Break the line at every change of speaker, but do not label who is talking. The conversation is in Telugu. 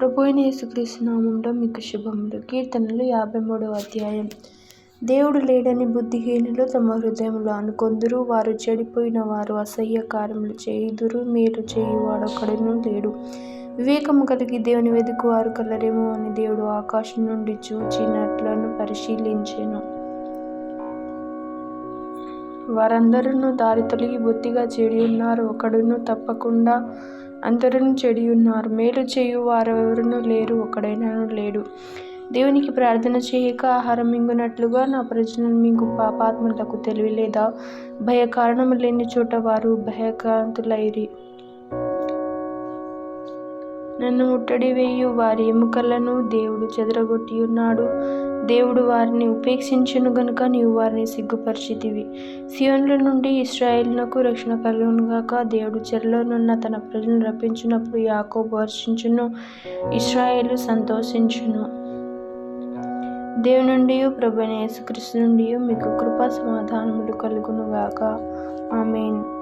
ప్రభు అయిన యేసుక్రీస్తు నామంలో మీకు శుభములు. కీర్తనలు యాభై మూడవ అధ్యాయం. దేవుడు లేడని బుద్ధిహీనులు తమ హృదయంలో అనుకొందురు. వారు చెడిపోయిన వారు అసహ్య కార్యములు చేయుదురు మీరు చేయువాడొకడును లేడు. వివేకము కలిగి దేవుని వెతుకు వారు కలరేమో అని దేవుడు ఆకాశం నుండి చూచినట్లను పరిశీలించాను. వారందరూ దారి తొలగి బొత్తిగా చెడి ఉన్నారు. ఒకడును తప్పకుండా అందరూ చెడి ఉన్నారు మేలు చేయు వారెవరునూ లేరు ఒకడైనాను లేడు. దేవునికి ప్రార్థన చేయక ఆహారం మింగునట్లుగా నా ప్రజలను మీకు పాపాత్మలకు తెలివి లేదా భయ కారణము లేని చోట వారు భయకాంతులైరి నన్ను ముట్టడి వేయు. వారి ఎముకలను దేవుడు చెదరగొట్టి ఉన్నాడు దేవుడు వారిని ఉపేక్షించను గనుక నీవు వారిని సిగ్గుపరిచితివి. సియోన్ల నుండి ఇస్రాయేల్నకు రక్షణ కలుగునుగాక దేవుడు చెరలోనున్న తన ప్రజలను రప్పించినప్పుడు యాకోబు హర్షించును ఇస్రాయేలు సంతోషించును. దేవుని నుండి ప్రభుని యేసుక్రీస్తు నుండి మీకు కృపా సమాధానములు కలుగునుగాక ఆమెన్.